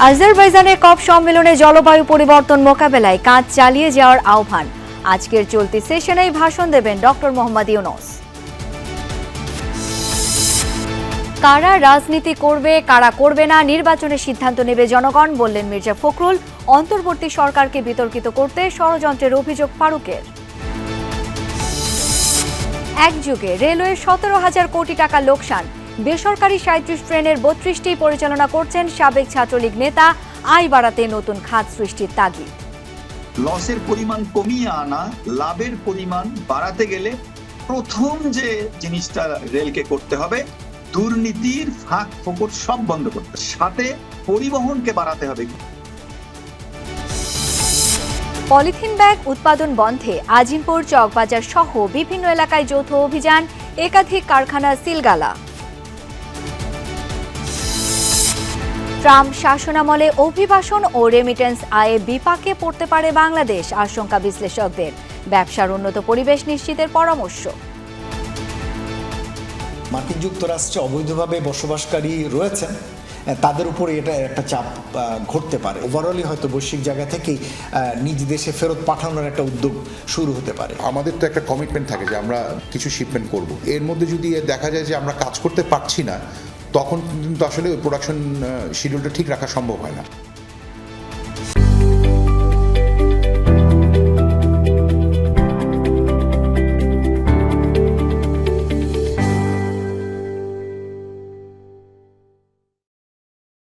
আজারবাইজানে কপ সম্মেলনে জলবায়ু পরিবর্তন মোকাবেলায় কাজ চালিয়ে যাওয়ার আহ্বান। আজকের চলতি সেশনেই ভাষণ দেবেন ডক্টর মোহাম্মদ ইউনুস। কারা রাজনীতি করবে, কারা করবে না, নির্বাচনের সিদ্ধান্ত নেবে জনগণ বললেন মির্জা ফখরুল। অন্তর্বর্তী সরকারকে বিতর্কিত করতে ষড়যন্ত্রের অভিযোগ ফারুকের। এক যুগে রেলওয়ে সতেরো হাজার কোটি টাকা লোকসান। বেসরকারি সাঁত্রিশ ট্রেনের বত্রিশটি পরিচালনা করছেন সাবেক ছাত্রলীগ নেতা আয় বাড়াতে নতুন খাত সৃষ্টির তাগিদ। লসের পরিমাণ কমিয়ে আনা লাভের পরিমাণ বাড়াতে গেলে প্রথম যে জিনিসটা রেলকে করতে হবে দুর্নীতির ফাঁক ফোকর সব বন্ধ করতে সাথে পরিবহনকে বাড়াতে হবে। পলিথিন ব্যাগ উৎপাদন বন্ধে আজিমপুর চকবাজার সহ বিভিন্ন এলাকায় যৌথ অভিযান একাধিক কারখানা সিলগালা। ট্রাম্প শাসনামলে অভিবাসন ও রেমিটেন্স আয়ে বিপাকে পড়তে পারে বাংলাদেশ আশঙ্কা বিশ্লেষকদের। ব্যবসার উন্নত পরিবেশ নিশ্চিতের পরামর্শ। মার্কিন যুক্তরাষ্ট্রে অবৈধভাবে বসবাসকারী রয়েছেন। তাদের উপরে এটা একটা চাপ ঘটতে পারে। ওভারঅলই হয়তো বৈশ্বিক জায়গা থেকেই নিজ দেশে ফেরত পাঠানোর একটা উদ্যোগ শুরু হতে পারে। আমাদের তো একটা কমিটমেন্ট থাকে যে আমরা কিছু শিপমেন্ট করব। এর মধ্যে যদি দেখা যায় যে আমরা কাজ করতে পারছি না তখন কিন্তু আসলে প্রোডাকশন শিডিউলটা ঠিক রাখা সম্ভব হয় না।